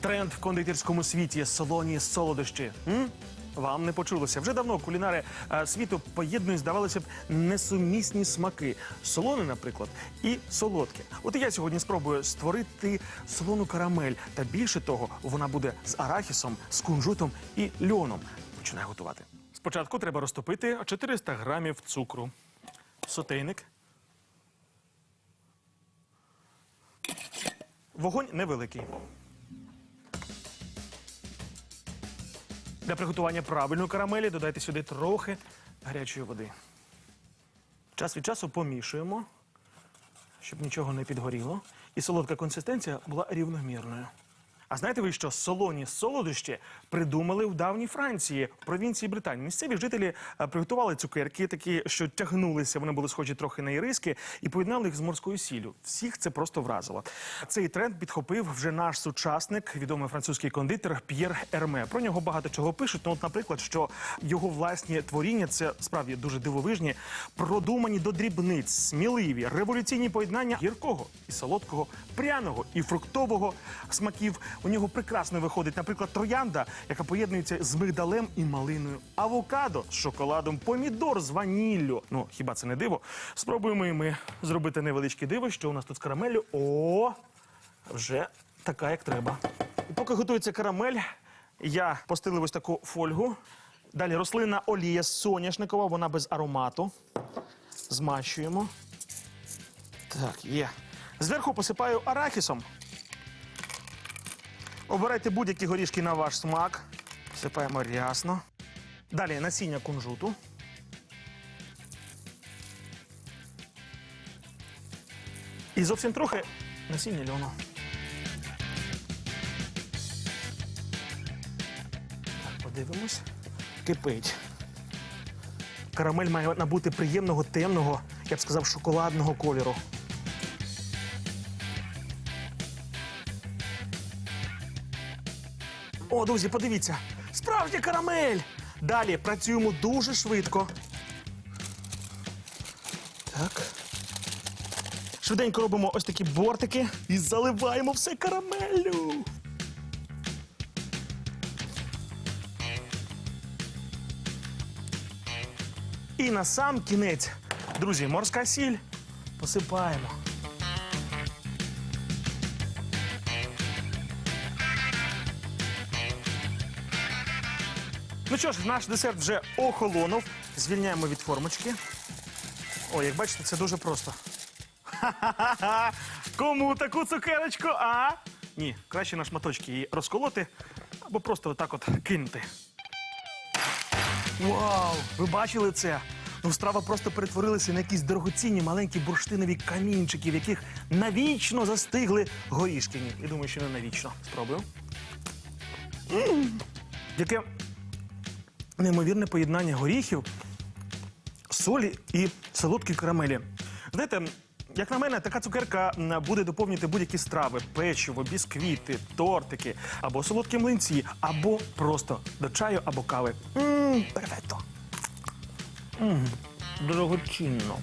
Тренд в кондитерському світі солоні солодощі. М? Вам не почулося. Вже давно кулінари е, світу поєднують, здавалося б, несумісні смаки. Солоне, наприклад, і солодке. От я сьогодні спробую створити солону карамель. Та більше того, вона буде з арахісом, з кунжутом і льоном. Починаю готувати. Спочатку треба розтопити 400 грамів цукру. Сотейник. Вогонь невеликий. Для приготування правильної карамелі додайте сюди трохи гарячої води. Час від часу помішуємо, щоб нічого не підгоріло. І солодка консистенція була рівномірною. А знаєте ви, що солоні солодощі придумали в давній Франції, в провінції Британії. Місцеві жителі е, приготували цукерки, такі, що тягнулися, вони були схожі трохи на іриски, і поєднали їх з морською сіллю. Всіх це просто вразило. Цей тренд підхопив вже наш сучасник, відомий французький кондитер П'єр Ерме. Про нього багато чого пишуть. Ну, от, наприклад, що його власні творіння це справді дуже дивовижні, продумані до дрібниць, сміливі, революційні поєднання гіркого і солодкого, пряного і фруктового смаків. У нього прекрасно виходить, наприклад, троянда, яка поєднується з мигдалем і малиною, авокадо з шоколадом, помідор з ваніллю. Ну хіба це не диво? Спробуємо і ми зробити невеличке диво, що у нас тут з карамеллю. О, вже така, як треба. І поки готується карамель, я постелив ось таку фольгу. Далі рослинна олія соняшникова, вона без аромату. Змащуємо. Так, є. Зверху посипаю арахісом. Обирайте будь-які горішки на ваш смак. Посипаємо рясно. Далі насіння кунжуту. І зовсім трохи насіння льону. Подивимось. Кипить. Карамель має набути приємного темного, я б сказав, шоколадного кольору. О, друзі, подивіться. Справжня карамель. Далі працюємо дуже швидко. Так. Швиденько робимо ось такі бортики і заливаємо все карамеллю. І на сам кінець, друзі, морська сіль посипаємо. Ну що ж, наш десерт вже охолонув. Звільняємо від формочки. О, як бачите, це дуже просто. Ха-ха-ха! Кому таку цукерочку, а? Ні, краще на шматочки її розколоти або просто отак от кинути. Вау! Ви бачили це? Ну, страва просто перетворилася на якісь дорогоцінні маленькі бурштинові камінчики, в яких навічно застигли горішки. Ні, я думаю, що не навічно. Спробую. Яке неймовірне поєднання горіхів, солі і солодкої карамелі. Знаєте, як на мене, така цукерка буде доповнити будь-які страви: печиво, бісквіти, тортики, або солодкі млинці, або просто до чаю або кави. Ммм, перфетто. Ммм, дорогоцінно.